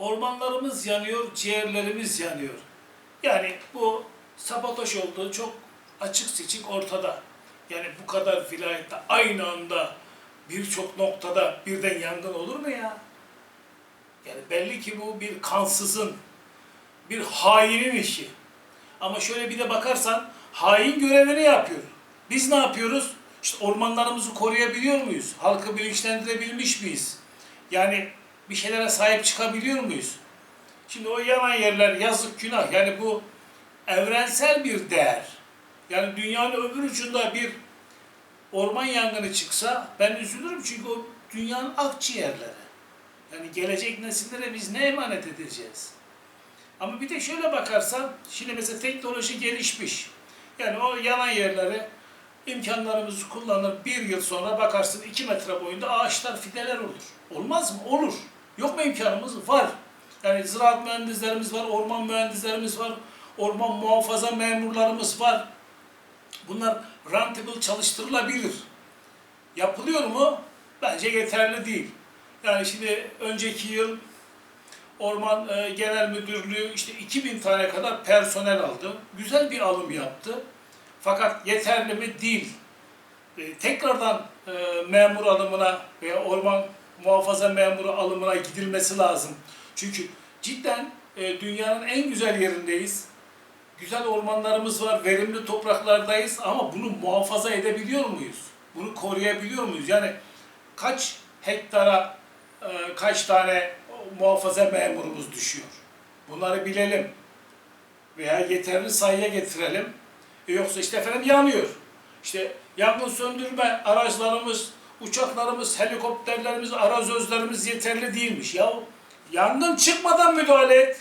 Ormanlarımız yanıyor, ciğerlerimiz yanıyor. Yani bu sabotaj olduğu çok açık seçik ortada. Yani bu kadar vilayette aynı anda birçok noktada birden yangın olur mu ya? Yani belli ki bu bir kansızın, bir hainin işi. Ama şöyle bir de bakarsan hain görevini yapıyor. Biz ne yapıyoruz? İşte ormanlarımızı koruyabiliyor muyuz? Halkı bilinçlendirebilmiş miyiz? Yani bir şeylere sahip çıkabiliyor muyuz? Şimdi o yanan yerler yazık günah. Yani bu evrensel bir değer. Yani dünyanın öbür ucunda bir orman yangını çıksa ben üzülürüm çünkü o dünyanın akciğerleri. Yani gelecek nesillere biz ne emanet edeceğiz? Ama bir de şöyle bakarsan, şimdi mesela teknoloji gelişmiş. Yani o yanan yerleri imkanlarımızı kullanır bir yıl sonra bakarsın iki metre boyunda ağaçlar, fideler olur. Olmaz mı? Olur. Yok mu imkanımız? Var. Yani ziraat mühendislerimiz var, orman mühendislerimiz var, orman muhafaza memurlarımız var. Bunlar rentable çalıştırılabilir. Yapılıyor mu? Bence yeterli değil. Yani şimdi önceki yıl Orman e, Genel Müdürlüğü işte 2000 tane kadar personel aldı. Güzel bir alım yaptı. Fakat yeterli mi? Değil. E, tekrardan e, memur alımına veya orman muhafaza memuru alımına gidilmesi lazım. Çünkü cidden e, dünyanın en güzel yerindeyiz. Güzel ormanlarımız var, verimli topraklardayız ama bunu muhafaza edebiliyor muyuz? Bunu koruyabiliyor muyuz? Yani kaç hektara e, kaç tane muhafaza memurumuz düşüyor? Bunları bilelim. Veya yeterli sayıya getirelim. E yoksa işte efendim yanıyor. İşte yangın söndürme araçlarımız, uçaklarımız, helikopterlerimiz, arazözlerimiz yeterli değilmiş. Ya yangın çıkmadan müdahale et.